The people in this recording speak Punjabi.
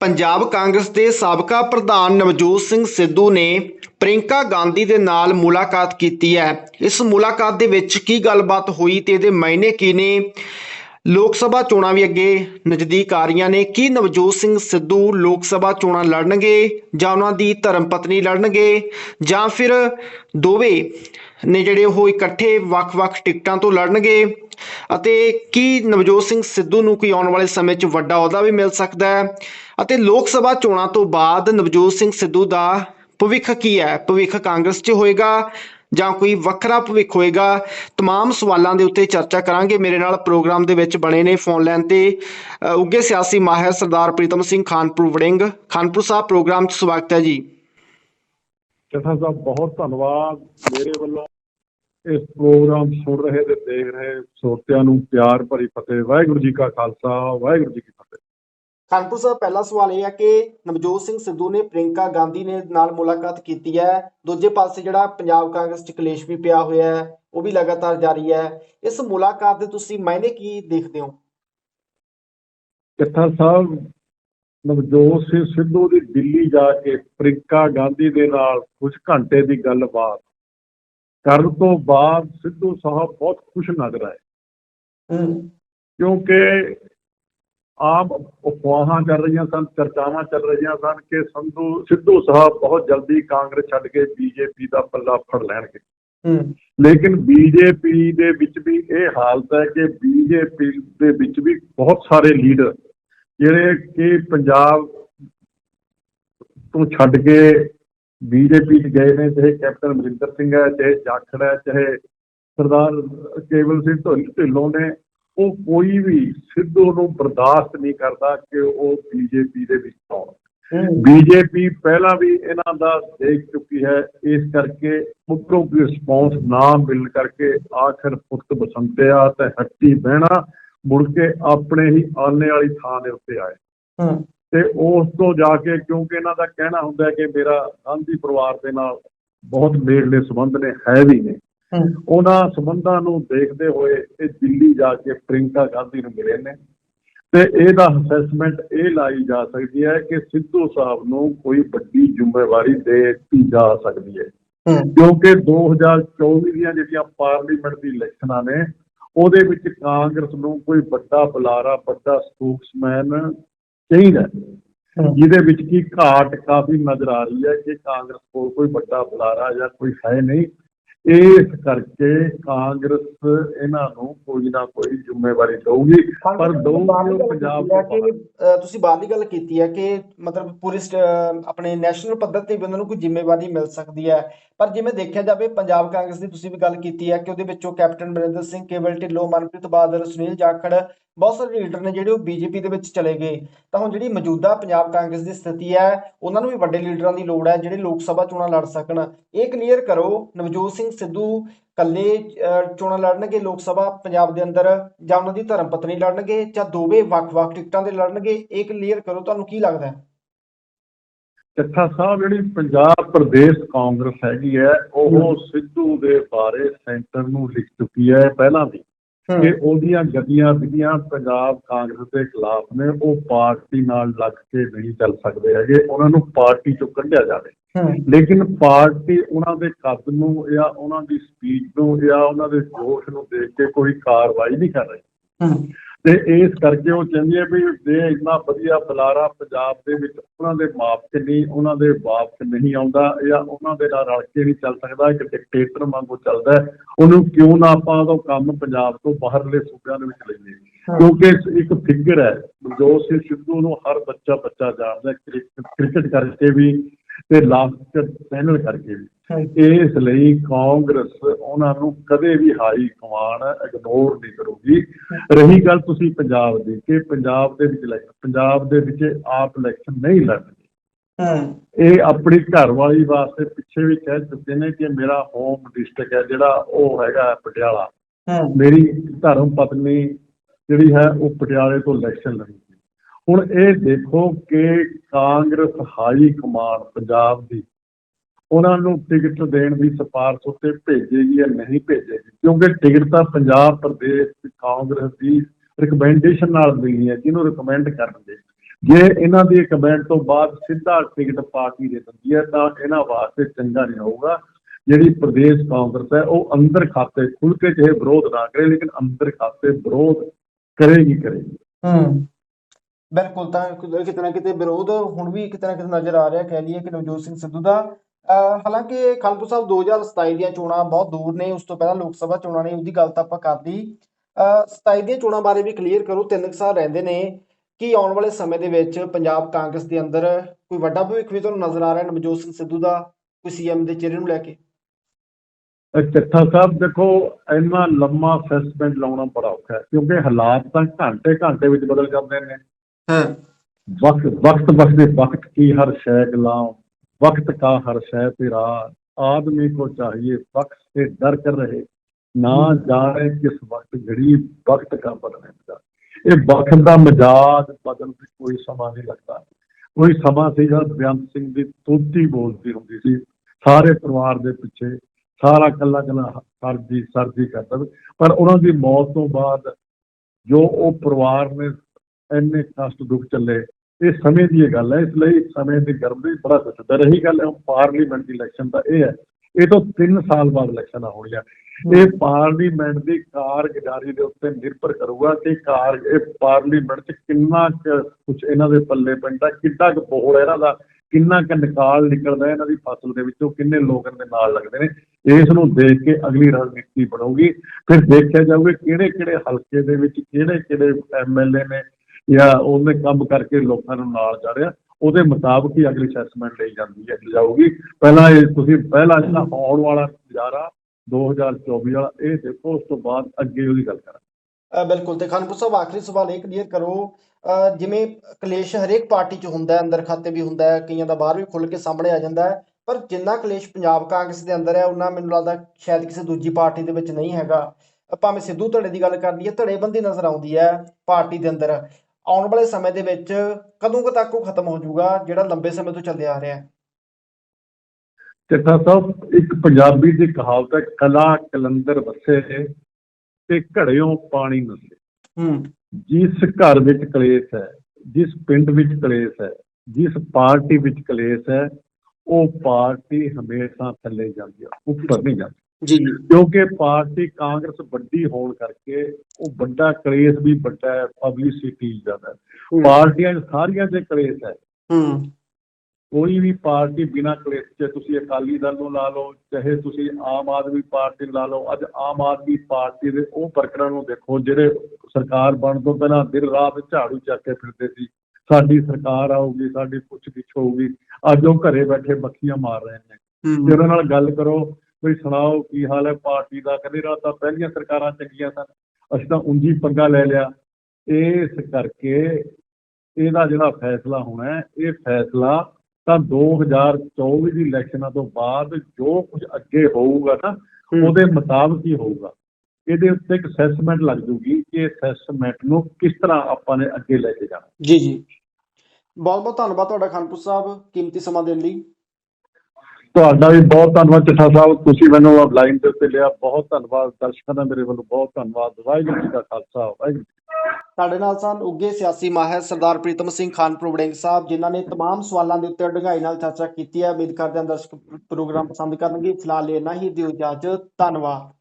ਪੰਜਾਬ ਕਾਂਗਰਸ ਦੇ ਸਾਬਕਾ ਪ੍ਰਧਾਨ ਨਵਜੋਤ ਸਿੰਘ ਸਿੱਧੂ ਨੇ ਪ੍ਰਿੰਕਾ ਗਾਂਧੀ ਦੇ ਨਾਲ ਮੁਲਾਕਾਤ ਕੀਤੀ ਹੈ। ਇਸ ਮੁਲਾਕਾਤ ਦੇ ਵਿੱਚ ਕੀ ਗੱਲਬਾਤ ਹੋਈ ਤੇ ਇਹਦੇ ਮਾਇਨੇ ਕੀ ਨੇ? ਲੋਕ ਸਭਾ ਚੋਣਾਂ ਵੀ ਅੱਗੇ ਨਜ਼ਦੀਕ ਆ ਰਹੀਆਂ ਨੇ। ਕੀ ਨਵਜੋਤ ਸਿੰਘ ਸਿੱਧੂ ਲੋਕ ਸਭਾ ਚੋਣਾਂ ਲੜਨਗੇ ਜਾਂ ਉਹਨਾਂ ਦੀ ਧਰਮ ਪਤਨੀ ਲੜਨਗੇ ਜਾਂ ਫਿਰ ਦੋਵੇਂ ਨੇ ਜਿਹੜੇ ਉਹ ਇਕੱਠੇ ਵੱਖ-ਵੱਖ ਟਿਕਟਾਂ ਤੋਂ ਲੜਨਗੇ? ਅਤੇ ਕੀ ਨਵਜੋਤ ਸਿੰਘ ਸਿੱਧੂ ਨੂੰ ਕੋਈ ਆਉਣ ਵਾਲੇ ਸਮੇਂ 'ਚ ਵੱਡਾ ਅਹੁਦਾ ਵੀ ਮਿਲ ਸਕਦਾ ਹੈ? ਅਤੇ ਲੋਕ ਸਭਾ ਚੋਣਾਂ ਤੋਂ ਬਾਅਦ ਨਵਜੋਤ ਸਿੰਘ ਸਿੱਧੂ ਦਾ ਭਵਿੱਖ ਕੀ ਹੈ? ਭਵਿੱਖ ਕਾਂਗਰਸ 'ਚ ਹੋਏਗਾ ਜਾਂ ਕੋਈ ਵੱਖਰਾ ਭਵਿੱਖ ਹੋਏਗਾ तमाम ਸਵਾਲਾਂ ਦੇ ਉੱਤੇ ਚਰਚਾ ਕਰਾਂਗੇ ਮੇਰੇ ਨਾਲ ਪ੍ਰੋਗਰਾਮ ਦੇ ਵਿੱਚ ਬਣੇ ਨੇ ਫੋਨ ਲਾਈਨ ਤੇ ਅ, ਉੱਘੇ ਸਿਆਸੀ ਮਾਹਿਰ ਸਰਦਾਰ ਪ੍ਰੀਤਮ ਸਿੰਘ ਖਾਨਪੁਰ ਵੜਿੰਗ ਖਾਨਪੁਰ ਸਾਹਿਬ ਪ੍ਰੋਗਰਾਮ 'ਚ ਸਵਾਗਤ ਹੈ ਜੀ ਜਥਾ ਸਾਹਿਬ ਬਹੁਤ ਧੰਨਵਾਦ ਮੇਰੇ ਵੱਲੋਂ ਇਸ ਪ੍ਰੋਗਰਾਮ ਸੁਣ ਰਹੇ ਤੇ ਦੇਖ ਰਹੇ ਸਰੋਤਿਆਂ ਨੂੰ ਪਿਆਰ ਭਰੀ ਫਤਿਹ ਵਾਹਿਗੁਰੂ ਜੀ ਕਾ ਖਾਲਸਾ ਵਾਹਿਗੁਰੂ ਜੀ ਕੀ ਫਤਿਹ ਖਾਨਪੁਰ ਸਾਹਿਬ ਪਹਿਲਾ ਸਵਾਲ ਇਹ ਹੈ ਕਿ ਨਵਜੋਤ ਸਿੰਘ ਸਿੱਧੂ ਨੇ ਪ੍ਰਿੰਕਾ ਗਾਂਧੀ ਨੇ ਨਾਲ ਮੁਲਾਕਾਤ ਕੀਤੀ ਹੈ। ਦੂਜੇ ਪਾਸੇ ਜਿਹੜਾ ਪੰਜਾਬ ਕਾਂਗਰਸ 'ਚ ਕਲੇਸ਼ ਵੀ ਪਿਆ ਹੋਇਆ ਹੈ ਉਹ ਵੀ ਲਗਾਤਾਰ ਜਾਰੀ ਹੈ। ਇਸ ਮੁਲਾਕਾਤ ਦੇ ਤੁਸੀਂ ਮਾਇਨੇ ਕੀ ਦੇਖਦੇ ਹੋ? ਜਥਾ ਸਾਹਿਬ ਨਵਜੋਤ ਸਿੰਘ ਸਿੱਧੂ ਦੀ ਦਿੱਲੀ ਜਾ ਕੇ ਪ੍ਰਿੰਕਾ ਗਾਂਧੀ ਦੇ ਨਾਲ ਕੁਝ ਘੰਟੇ ਦੀ ਗੱਲਬਾਤ ਕਰਨ ਤੋਂ ਬਾਅਦ ਸਿੱਧੂ ਸਾਹਿਬ ਬਹੁਤ ਖੁਸ਼ ਨਜ਼ਰ ਆਏ। ਕਿਉਂਕਿ ਆਮ ਅਫਵਾਹਾਂ ਚੱਲ ਰਹੀਆਂ ਸਨ ਚਰਚਾਵਾਂ ਚੱਲ ਰਹੀਆਂ ਸਨ ਕਿ ਸੰਧੂ ਸਿੱਧੂ ਸਾਹਿਬ ਬਹੁਤ ਜਲਦੀ ਕਾਂਗਰਸ ਛੱਡ ਕੇ ਬੀਜੇਪੀ ਦਾ ਪੱਲਾ ਫੜ ਲੈਣਗੇ। ਲੇਕਿਨ ਬੀਜੇਪੀ ਦੇ ਵਿੱਚ ਵੀ ਇਹ ਹਾਲਤ ਹੈ ਕਿ ਬੀਜੇਪੀ ਦੇ ਵਿੱਚ ਵੀ ਬਹੁਤ ਸਾਰੇ ਲੀਡਰ ਜਿਹੜੇ ਕਿ ਪੰਜਾਬ ਤੋਂ ਛੱਡ ਕੇ ਬੀਜੇਪੀ 'ਚ ਗਏ ਨੇ ਚਾਹੇ ਕੈਪਟਨ ਅਮਰਿੰਦਰ ਸਿੰਘ ਹੈ ਚਾਹੇ ਜਾਖੜ ਹੈ ਚਾਹੇ ਸਰਦਾਰ ਕੇਵਲ ਸਿੰਘ ਢਿੱਲੋਂ ਨੇ ਉਹ ਕੋਈ ਵੀ ਸਿੱਧੂ ਨੂੰ ਬਰਦਾਸ਼ਤ ਨਹੀਂ ਕਰਦਾ ਕਿ ਉਹ ਬੀਜੇਪੀ ਦੇ ਵਿੱਚ ਆਉਣ। ਬੀਜੇਪੀ ਪਹਿਲਾਂ ਵੀ ਇਹਨਾਂ ਦਾ ਦੇਖ ਚੁੱਕੀ ਹੈ ਇਸ ਕਰਕੇ ਉੱਪਰੋਂ ਕੋਈ ਰਿਸਪੌਂਸ ਨਾ ਮਿਲਣ ਕਰਕੇ ਆਖਰ ਪੁੱਤ ਬਸੰਤਿਆ ਤੇ ਹੱਟੀ ਬਹਿਣਾ ਮੁੜ ਕੇ ਆਪਣੇ ਹੀ ਆਨੇ ਵਾਲੀ ਥਾਂ ਦੇ ਉੱਤੇ ਆਏ। ਤੇ ਉਸ ਤੋਂ ਜਾ ਕੇ ਕਿਉਂਕਿ ਇਹਨਾਂ ਦਾ ਕਹਿਣਾ ਹੁੰਦਾ ਹੈ ਕਿ ਮੇਰਾ ਗਾਂਧੀ ਪਰਿਵਾਰ ਦੇ ਨਾਲ ਬਹੁਤ ਨੇੜਲੇ ਸੰਬੰਧ ਨੇ ਹੈ ਵੀ ਨੇ। ਉਹਨਾਂ ਸੰਬੰਧਾਂ ਨੂੰ ਦੇਖਦੇ ਹੋਏ ਇਹ ਦਿੱਲੀ ਜਾ ਕੇ ਪ੍ਰਿੰਕਾ ਗਾਂਧੀ ਨੂੰ ਮਿਲੇ ਨੇ। ਤੇ ਇਹਦਾ ਅਸੈਸਮੈਂਟ ਇਹ ਲਾਈ ਜਾ ਸਕਦੀ ਹੈ ਕਿ ਸਿੱਧੂ ਸਾਹਿਬ ਨੂੰ ਕੋਈ ਵੱਡੀ ਜ਼ਿੰਮੇਵਾਰੀ ਦੇ ਦਿੱਤੀ ਜਾ ਸਕਦੀ ਹੈ। ਕਿਉਂਕਿ 2024 ਦੀਆਂ ਜਿਹੜੀਆਂ ਪਾਰਲੀਮੈਂਟ ਦੀ ਇਲੈਕਸ਼ਨਾਂ ਨੇ ਉਹਦੇ ਵਿੱਚ ਕਾਂਗਰਸ ਨੂੰ ਕੋਈ ਵੱਡਾ ਬੁਲਾਰਾ ਵੱਡਾ ਸਪੋਕਸਮੈਨ ਚਾਹੀਦਾ। ਜਿਹਦੇ ਵਿੱਚ ਕੀ ਘਾਟ ਕਾਫੀ ਨਜ਼ਰ ਆ ਰਹੀ ਹੈ ਕਿ ਕਾਂਗਰਸ ਕੋਲ ਕੋਈ ਵੱਡਾ ਬੁਲਾਰਾ ਜਾਂ ਕੋਈ ਹੈ ਨਹੀਂ। ਇਸ ਕਰਕੇ ਕਾਂਗਰਸ ਇਹਨਾਂ ਨੂੰ ਕੋਈ ਨਾ ਕੋਈ ਜ਼ਿੰਮੇਵਾਰੀ ਦਊਗੀ। ਪਰ ਦਊਗੀ ਉਹ ਪੰਜਾਬ ਤੁਸੀਂ ਬਾਹਰਲੀ ਗੱਲ ਕੀਤੀ ਹੈ ਕਿ ਮਤਲਬ ਪੂਰੀ ਆਪਣੇ ਨੈਸ਼ਨਲ ਪੱਧਰ ਤੇ ਵੀ ਉਹਨਾਂ ਨੂੰ ਕੋਈ ਜ਼ਿੰਮੇਵਾਰੀ ਮਿਲ ਸਕਦੀ ਹੈ। ਪਰ ਜਿਵੇਂ ਦੇਖਿਆ ਜਾਵੇ ਪੰਜਾਬ ਕਾਂਗਰਸ ਦੀ ਤੁਸੀਂ ਵੀ ਗੱਲ ਕੀਤੀ ਹੈ ਕਿ ਉਹਦੇ ਵਿੱਚੋਂ ਕੈਪਟਨ ਅਮਰਿੰਦਰ ਸਿੰਘ ਕੇਵਲ ਢਿੱਲੋਂ ਮਨਪ੍ਰੀਤ ਬਾਦਲ ਸੁਨੀਲ ਜਾਖੜ ਬਹੁਤ ਸਾਰੇ ਲੀਡਰ ਨੇ ਜਿਹੜੇ ਉਹ ਬੀਜੇਪੀ ਦੇ ਵਿੱਚ ਚਲੇ ਗਏ। ਤਾਂ ਹੁਣ ਜਿਹੜੀ ਮੌਜੂਦਾ ਪੰਜਾਬ ਕਾਂਗਰਸ ਦੀ ਸਥਿਤੀ ਹੈ ਉਹਨਾਂ ਨੂੰ ਵੀ ਵੱਡੇ ਲੀਡਰਾਂ ਦੀ ਲੋੜ ਹੈ ਜਿਹੜੇ ਲੋਕ ਸਭਾ ਚੋਣਾਂ ਲੜ ਸਕਣ। ਇਹ ਕਲੀਅਰ ਕਰੋ ਨਵਜੋਤ ਸਿੰਘ ਸਿੱਧੂ ਕੱਲੇ ਚੋਣਾਂ ਲੜਨਗੇ ਲੋਕ ਸਭਾ ਪੰਜਾਬ ਦੇ ਅੰਦਰ ਜਾਂ ਉਹਨਾਂ ਦੀ ਧਰਮ ਪਤਨੀ ਲੜਨਗੇ ਜਾਂ ਦੋਵੇਂ ਵੱਖ-ਵੱਖ ਟਿਕਟਾਂ ਦੇ ਲੜਨਗੇ ਇਹ ਕਲੀਅਰ ਕਰੋ ਤੁਹਾਨੂੰ ਕੀ ਲੱਗਦਾ ਹੈ? ਚੱਠਾ ਸਾਹਿਬ ਜਿਹੜੀ ਪੰਜਾਬ ਪ੍ਰਦੇਸ਼ ਕਾਂਗਰਸ ਹੈਗੀ ਹੈ ਉਹ ਸਿੱਧੂ ਦੇ ਬਾਰੇ ਸੈਂਟਰ ਨੂੰ ਲਿਖ ਚੁੱਕੀ ਹੈ ਪਹਿਲਾਂ ਵੀ। ਕਿ ਉਹਦੀਆਂ ਗਤੀਆਂ ਵਿਧੀਆਂ ਪੰਜਾਬ ਕਾਂਗਰਸ ਦੇ ਖਿਲਾਫ ਨੇ ਉਹ ਪਾਰਟੀ ਨਾਲ ਲੱਗ ਕੇ ਨਹੀਂ ਚੱਲ ਸਕਦੇ ਹੈਗੇ ਉਹਨਾਂ ਨੂੰ ਪਾਰਟੀ ਚੋਂ ਕੱਢਿਆ ਜਾਵੇ। ਲੇਕਿਨ ਪਾਰਟੀ ਉਹਨਾਂ ਦੇ ਕੱਦ ਨੂੰ ਜਾਂ ਉਹਨਾਂ ਦੀ ਸਪੀਚ ਨੂੰ ਜਾਂ ਉਹਨਾਂ ਦੇ ਜੋਸ਼ ਨੂੰ ਦੇਖ ਕੇ ਕੋਈ ਕਾਰਵਾਈ ਨਹੀਂ ਕਰ ਰਹੀ। ਹੂੰ। ਤੇ ਇਸ ਕਰਕੇ ਉਹ ਚਾਹੁੰਦੀ ਹੈ ਵੀ ਜੇ ਇੰਨਾ ਵਧੀਆ ਬੁਲਾਰਾ ਪੰਜਾਬ ਦੇ ਵਿੱਚ ਉਹਨਾਂ ਦੇ ਮਾਪ ਚ ਨਹੀਂ ਉਹਨਾਂ ਦੇ ਬਾਪ ਚ ਨਹੀਂ ਆਉਂਦਾ ਜਾਂ ਉਹਨਾਂ ਦੇ ਨਾਲ ਰਲ ਕੇ ਨਹੀਂ ਚੱਲ ਸਕਦਾ ਇੱਕ ਡਿਕਟੇਟਰ ਵਾਂਗੂ ਚੱਲਦਾ ਉਹਨੂੰ ਕਿਉਂ ਨਾ ਆਪਾਂ ਉਹਦਾ ਕੰਮ ਪੰਜਾਬ ਤੋਂ ਬਾਹਰਲੇ ਸੂਬਿਆਂ ਦੇ ਵਿੱਚ ਲਈਏ। ਕਿਉਂਕਿ ਇੱਕ ਫਿਗਰ ਹੈ ਜੋ ਸੀ ਸਿੱਧੂ ਨੂੰ ਹਰ ਬੱਚਾ ਬੱਚਾ ਜਾਣਦਾ ਕ੍ਰਿਕਟ ਕਰਕੇ ਵੀ ਤੇ ਲਾਸਟ ਚੈਨਲ ਕਰਕੇ ਵੀ। ਇਸ ਲਈ ਕਾਂਗਰਸ ਉਹਨਾਂ ਨੂੰ ਕਦੇ ਵੀ ਹਾਈ ਕਮਾਨ ਇਗਨੋਰ ਨਹੀਂ ਕਰੂਗੀ। ਰਹੀ ਗੱਲ ਤੁਸੀਂ ਪੰਜਾਬ ਦੀ ਕਿ ਪੰਜਾਬ ਦੇ ਵਿੱਚ ਪੰਜਾਬ ਦੇ ਵਿੱਚ ਆਪ ਇਲੈਕਸ਼ਨ ਨਹੀਂ ਲੜਨਗੇ। ਇਹ ਆਪਣੀ ਘਰ ਵਾਲੀ ਵਾਸਤੇ ਪਿੱਛੇ ਵੀ ਕਹਿ ਚੁੱਕੇ ਨੇ ਕਿ ਮੇਰਾ ਹੋਮ ਡਿਸਟ੍ਰਿਕਟ ਹੈ ਜਿਹੜਾ ਉਹ ਹੈਗਾ ਪਟਿਆਲਾ। ਮੇਰੀ ਧਰਮ ਪਤਨੀ ਜਿਹੜੀ ਹੈ ਉਹ ਪਟਿਆਲੇ ਤੋਂ ਇਲੈਕਸ਼ਨ ਲੜੂਗੀ ਹੁਣ ਇਹ ਦੇਖੋ ਕਿ ਕਾਂਗਰਸ ਹਾਈ ਕਮਾਂਡ ਪੰਜਾਬ ਦੀ ਉਹਨਾਂ ਨੂੰ ਟਿਕਟ ਦੇਣ ਦੀ ਸਿਫਾਰਸ਼ ਉੱਤੇ ਭੇਜੇਗੀ ਜਾਂ ਨਹੀਂ ਭੇਜੇਗੀ, ਕਿਉਂਕਿ ਟਿਕਟ ਤਾਂ ਪੰਜਾਬ ਪ੍ਰਦੇਸ਼ ਕਾਂਗਰਸ ਦੀ ਰਿਕਮੈਂਡੇਸ਼ਨ ਨਾਲ ਮਿਲਣੀ ਹੈ, ਜਿਹਨੂੰ ਰਿਕਮੈਂਡ ਕਰਨਗੇ। ਜੇ ਇਹਨਾਂ ਦੀ ਕਮੈਂਟ ਤੋਂ ਬਾਅਦ ਸਿੱਧਾ ਟਿਕਟ ਪਾਰਟੀ ਦੇ ਦਿੰਦੀ ਹੈ, ਤਾਂ ਇਹਨਾਂ ਵਾਸਤੇ ਚੰਗਾ ਨਹੀਂ ਹੋਊਗਾ। ਜਿਹੜੀ ਪ੍ਰਦੇਸ਼ ਕਾਂਗਰਸ ਹੈ, ਉਹ ਅੰਦਰ ਖਾਤੇ ਖੁੱਲ ਕੇ ਚਾਹੇ ਵਿਰੋਧ ਨਾ ਕਰੇ, ਲੇਕਿਨ ਅੰਦਰ ਖਾਤੇ ਵਿਰੋਧ ਕਰੇਗੀ ਕਰੇਗੀ। ਹੂੰ। ਬਿਲਕੁਲ ਤਾਂ ਕਿਤੇ ਨਾ ਕਿਤੇ ਵਿਰੋਧ ਹੁਣ ਵੀ ਕਿਤੇ ਨਾ ਕਿਤੇ ਨਜ਼ਰ ਆ ਰਿਹਾ, ਕਹਿ ਲਈਏ ਕਿ ਨਵਜੋਤ ਸਿੰਘ ਸਿੱਧੂ ਦਾ। ਹਾਲਾਂਕਿ ਖਾਲਪੁਰ ਸਾਹਿਬ 2027 ਦੀਆਂ ਚੋਣਾਂ ਬਹੁਤ ਦੂਰ ਨੇ, ਉਸ ਤੋਂ ਪਹਿਲਾਂ ਲੋਕ ਸਭਾ ਚੋਣਾਂ ਨੇ ਉਹਦੀ ਗੱਲ ਤਾਂ ਆਪਾਂ ਕਰਦੀ ਅਹ 27 ਦੀਆਂ ਚੋਣਾਂ ਬਾਰੇ ਵੀ ਕਲੀਅਰ ਕਰੋ, ਤਿੰਨ ਸਾਲ ਰਹਿੰਦੇ ਨੇ ਕੀ ਆਉਣ ਵਾਲੇ ਸਮੇਂ ਦੇ ਵਿੱਚ ਪੰਜਾਬ ਕਾਂਗਰਸ ਦੇ ਅੰਦਰ ਕੋਈ ਵੱਡਾ ਭਵਿੱਖ ਵੀ ਤੁਹਾਨੂੰ ਨਜ਼ਰ ਆ ਰਿਹਾ ਨਵਜੋਤ ਸਿੰਘ ਸਿੱਧੂ ਦਾ, ਕੋਈ ਸੀਐਮ ਦੇ ਚਿਹਰੇ ਨੂੰ ਲੈ ਕੇ? ਚੱਠਾ ਸਾਹਿਬ, ਦੇਖੋ, ਇੰਨਾ ਲੰਮਾ ਅਸੈਸਮੈਂਟ ਲਾਉਣਾ ਬੜਾ ਔਖਾ ਹੈ, ਕਿਉਂਕਿ ਹਾਲਾਤ ਤਾਂ ਘੰਟੇ ਘੰਟੇ ਵਿੱਚ ਬਦਲ ਜਾਂਦੇ ਨੇ। ਵਕਤ ਵਕਤ ਬਖਸ਼ੇ ਵਕਤ ਕੀ ਹਰ ਸ਼ੈ ਗੁਲਾਮ ਵਕਤ ਕਾ ਹਰ ਸ਼ੈ ਤੇਰਾ। ਆਦਮੀ ਕੋ ਚਾਹੀਏ ਵਕਤ ਸੇ ਡਰ ਕਰ ਰਹੇ। ਨਾ ਜਾਣੇ ਕਿਸ ਵਕਤ ਘੜੀ ਵਕਤ ਕਾ ਬਦਲਣ ਦਾ ਇਹ ਵਕਤ ਦਾ ਮਜਾਜ ਬਦਲਣ ਵਿੱਚ ਕੋਈ ਸਮਾਂ ਨਹੀਂ ਲੱਗਦਾ। ਕੋਈ ਸਮਾਂ ਸੀ ਜਦ ਬਿਆੰਤ ਸਿੰਘ ਦੀ ਤੋਤੀ ਬੋਲਦੀ ਹੁੰਦੀ ਸੀ। ਸਾਰੇ ਪਰਿਵਾਰ ਦੇ ਪਿੱਛੇ ਸਾਰਾ ਕੱਲਾ ਕੱਲਾ ਸਰਦੀ ਸਰਦੀ ਕਰਦਾ ਪਰ ਉਹਨਾਂ ਦੀ ਮੌਤ ਤੋਂ ਬਾਅਦ ਜੋ ਉਹ ਪਰਿਵਾਰ ਨੇ ਇੰਨੇ ਕਸ਼ਟ ਦੁੱਖ ਚੱਲੇ। ਇਹ ਸਮੇਂ ਦੀ ਇਹ ਗੱਲ ਹੈ ਇਸ ਲਈ ਸਮੇਂ ਦੀ ਗਰਮ ਵੀ ਬੜਾ ਹੁੰਦਾ ਰਹੀ ਗੱਲ ਹੈ ਪਾਰਲੀਮੈਂਟ ਦੀ ਇਲੈਕਸ਼ਨ ਦਾ ਇਹ ਹੈ ਇਹ ਤੋਂ 3 ਸਾਲ ਬਾਅਦ ਇਲੈਕਸ਼ਨਾਂ ਹੋਣੀਆਂ ਇਹ ਪਾਰਲੀਮੈਂਟ ਦੀ ਕਾਰਗੁਜ਼ਾਰੀ ਦੇ ਉੱਤੇ ਨਿਰਭਰ ਕਰੂਗਾ ਕਿ ਕਾਰ ਇਹ ਪਾਰਲੀਮੈਂਟ 'ਚ ਕਿੰਨਾ ਕੁਛ ਇਹਨਾਂ ਦੇ ਪੱਲੇ ਪੈਂਦਾ ਕਿੰਨਾ ਕੁ ਬੋਲ ਹੈ ਇਹਨਾਂ ਦਾ ਕਿੰਨਾ ਕੁ ਨਿਕਾਲ ਨਿਕਲਦਾ ਇਹਨਾਂ ਦੀ ਫਸਲ ਦੇ ਵਿੱਚੋਂ ਕਿੰਨੇ ਲੋਕ ਇਹਨਾਂ ਦੇ ਨਾਲ ਲੱਗਦੇ ਨੇ। ਇਸ ਨੂੰ ਦੇਖ ਕੇ ਅਗਲੀ ਰਣਨੀਤੀ ਬਣੂਗੀ। ਫਿਰ ਦੇਖਿਆ ਜਾਊਗਾ ਕਿਹੜੇ ਕਿਹੜੇ ਹਲਕੇ ਦੇ ਵਿੱਚ ਕਿਹੜੇ ਕਿਹੜੇ ਐਮਐਲਏ ਨੇ ਜਾਂ ਉਹਨੇ ਕੰਮ ਕਰਕੇ ਲੋਕਾਂ ਨੂੰ ਨਾਲ ਜੜਿਆ ਉਹਦੇ ਮੁਤਾਬਕ ਹੀ ਅਗਲੀ ਅਸੈਸਮੈਂਟ ਲਈ ਜਾਂਦੀ ਹੈ, ਜਾਊਗੀ। ਪਹਿਲਾਂ ਇਹ ਤੁਸੀਂ ਪਹਿਲਾਂ ਜਿਹੜਾ ਆਉਣ ਵਾਲਾ ਨਜ਼ਾਰਾ 2024 ਵਾਲਾ, ਇਹ ਦੇਖੋ, ਉਸ ਤੋਂ ਬਾਅਦ ਅੱਗੇ ਉਹਦੀ ਗੱਲ ਕਰਾਂਗੇ। ਬਿਲਕੁਲ, ਤੇ ਖਾਨਪੁਰ ਸਾਹਿਬ ਆਖਰੀ ਸਵਾਲ ਇਹ ਕਲੀਅਰ ਕਰੋ ਜਿਵੇਂ ਕਲੇਸ਼ ਹਰੇਕ ਪਾਰਟੀ 'ਚ ਹੁੰਦਾ ਹੈ, ਅੰਦਰ ਖਾਤੇ ਵੀ ਹੁੰਦਾ ਹੈ, ਕਈਆਂ ਦਾ ਬਾਹਰ ਵੀ ਖੁੱਲ ਕੇ ਸਾਹਮਣੇ ਆ ਜਾਂਦਾ ਹੈ, ਪਰ ਜਿੰਨਾ ਕਲੇਸ਼ ਪੰਜਾਬ ਕਾਂਗਰਸ ਦੇ ਅੰਦਰ ਹੈ ਉਹਨਾਂ ਮੈਨੂੰ ਲੱਗਦਾ ਸ਼ਾਇਦ ਕਿਸੇ ਦੂਜੀ ਪਾਰਟੀ ਦੇ ਵਿੱਚ ਨਹੀਂ ਹੈਗਾ। ਭਾਵੇਂ ਸਿੱਧੂ ਧੜੇ ਦੀ ਗੱਲ ਕਰ ਲਈਏ ਧੜੇਬੰਦੀ ਨਜ਼ਰ ਆਉਂਦੀ ਹੈ ਪਾਰਟੀ ਦੇ ਅੰਦਰ। ਆਉਣ ਵਾਲੇ ਸਮੇਂ ਦੇ ਵਿੱਚ ਕਦੋਂ ਕੁ ਤੱਕ ਉਹ ਖਤਮ ਹੋ ਜਾਊਗਾ ਜਿਹੜਾ ਲੰਬੇ ਸਮੇਂ ਤੋਂ ਚੱਲਿਆ ਆ ਰਿਹਾ ਹੈ? ਚੱਠਾ ਸਾਹਿਬ ਇੱਕ ਪੰਜਾਬੀ ਦੀ ਕਹਾਵਤ ਹੈ ਕਲਾ ਕਲੰਦਰ ਵਸੇ ਤੇ ਘੜਿਓਂ ਪਾਣੀ ਨਸੇ। ਹੂੰ। ਜਿਸ ਘਰ ਵਿੱਚ ਕਲੇਸ਼ ਹੈ ਜਿਸ ਪਿੰਡ ਵਿੱਚ ਕਲੇਸ਼ ਹੈ ਜਿਸ ਪਾਰਟੀ ਵਿੱਚ ਕਲੇਸ਼ ਹੈ ਉਹ ਪਾਰਟੀ ਹਮੇਸ਼ਾ ਥੱਲੇ ਜਾਂਦੀ ਹੈ ਉੱਪਰ ਨਹੀਂ ਜਾਂਦੀ। ਜੀ। ਜੀ ਕਿਉਂਕਿ ਪਾਰਟੀ ਕਾਂਗਰਸ ਵੱਡੀ ਹੋਣ ਕਰਕੇ ਉਹ ਵੱਡਾ ਕਲੇਸ਼ ਵੀ ਵੱਡਾ ਹੈ ਪਬਲਿਸਿਟੀ ਜ਼ਿਆਦਾ ਹੈ। ਪਾਰਟੀਆਂ 'ਚ ਸਾਰੀਆਂ 'ਚ ਕਲੇਸ਼ ਹੈ। ਹੂੰ। ਕੋਈ ਵੀ ਪਾਰਟੀ ਬਿਨਾਂ ਕਲੇਸ਼ ਚ ਤੁਸੀਂ ਅਕਾਲੀ ਦਲ ਨੂੰ ਲਾ ਲਓ ਚਾਹੇ ਤੁਸੀਂ ਆਮ ਆਦਮੀ ਪਾਰਟੀ ਨੂੰ ਲਾ ਲਓ ਅੱਜ ਆਮ ਆਦਮੀ ਪਾਰਟੀ ਦੇ ਉਹ ਵਰਕਰਾਂ ਨੂੰ ਦੇਖੋ ਜਿਹੜੇ ਸਰਕਾਰ ਬਣਨ ਤੋਂ ਪਹਿਲਾਂ ਦਿਨ ਰਾਤ ਝਾੜੂ ਚੱਕ ਕੇ ਫਿਰਦੇ ਸੀ। ਸਾਡੀ ਸਰਕਾਰ ਆਊਗੀ ਸਾਡੀ ਪੁੱਛ ਗਿੱਛ ਹੋਊਗੀ ਅੱਜ ਉਹ ਘਰੇ ਬੈਠੇ ਬੱਖੀਆਂ ਮਾਰ ਰਹੇ ਨੇ। ਤੇ ਉਹਨਾਂ ਨਾਲ ਗੱਲ ਕਰੋ ਵੀ ਸੁਣਾਓ ਕੀ ਹਾਲ ਹੈ? ਪਾਰਟੀ ਦਾ ਕਹਿੰਦੇ ਰਾਤ ਤਾਂ ਪਹਿਲੀਆਂ ਸਰਕਾਰਾਂ ਚੰਗੀਆਂ ਸਨ। ਅਸੀਂ ਤਾਂ ਉਂਜੀ ਪੰਗਾ ਲੈ ਲਿਆ। ਇਸ ਕਰਕੇ ਇਹਦਾ ਜਿਹੜਾ ਫੈਸਲਾ ਹੋਣਾ ਇਹ ਫੈਸਲਾ ਤਾਂ 2024 ਦੀ ਇਲੈਕਸ਼ਨਾਂ ਤੋਂ ਬਾਅਦ ਜੋ ਕੁਝ ਅੱਗੇ ਹੋਊਗਾ ਨਾ ਉਹਦੇ ਮੁਤਾਬਕ ਹੀ ਹੋਊਗਾ। ਇਹਦੇ ਉੱਤੇ ਇੱਕ ਅਸੈਸਮੈਂਟ ਲੱਗ ਜੂਗੀ ਕਿ ਅਸੈਸਮੈਂਟ ਨੂੰ ਕਿਸ ਤਰ੍ਹਾਂ ਆਪਾਂ ਨੇ ਅੱਗੇ ਲੈ ਕੇ ਜਾਣਾ। ਜੀ ਜੀ। ਬਹੁਤ ਬਹੁਤ ਧੰਨਵਾਦ ਤੁਹਾਡਾ ਖਾਨਪੁਰ ਸਾਹਿਬ। ਕੀਮਤੀ ਸਮਾਂ ਦੇਣ ਲਈ। ਤੁਹਾਡਾ ਵੀ ਬਹੁਤ ਧੰਨਵਾਦ ਚੱਠਾ ਸਾਹਿਬ ਤੁਸੀਂ ਮੈਨੂੰ ਲਾਈਨ ਦੇ ਉੱਤੇ ਲਿਆ ਬਹੁਤ ਧੰਨਵਾਦ ਦਰਸ਼ਕਾਂ ਦਾ ਮੇਰੇ ਵੱਲੋਂ ਬਹੁਤ ਧੰਨਵਾਦ ਵਾਹਿਗੁਰੂ ਜੀ ਕਾ ਖਾਲਸਾ ਵਾਹਿਗੁਰੂ ਸਾਡੇ ਨਾਲ ਸਨ ਉੱਗੇ ਸਿਆਸੀ ਮਾਹਿਰ ਸਰਦਾਰ ਪ੍ਰੀਤਮ ਸਿੰਘ ਖਾਨਪੁਰ ਵੜਿੰਗ ਸਾਹਿਬ ਜਿਨ੍ਹਾਂ ਨੇ तमाम ਸਵਾਲਾਂ ਦੇ ਉੱਤੇ ਡੂੰਘਾਈ ਨਾਲ ਚਰਚਾ ਕੀਤੀ ਹੈ ਉਮੀਦ ਕਰਦੇ ਹਾਂ ਦਰਸ਼ਕ ਪ੍ਰੋਗਰਾਮ ਪਸੰਦ ਕਰਨਗੇ ਫਿਲਹਾਲ ਇੰਨਾ ਹੀ ਦਿਓ ਇਜਾਜ਼ਤ ਧੰਨਵਾਦ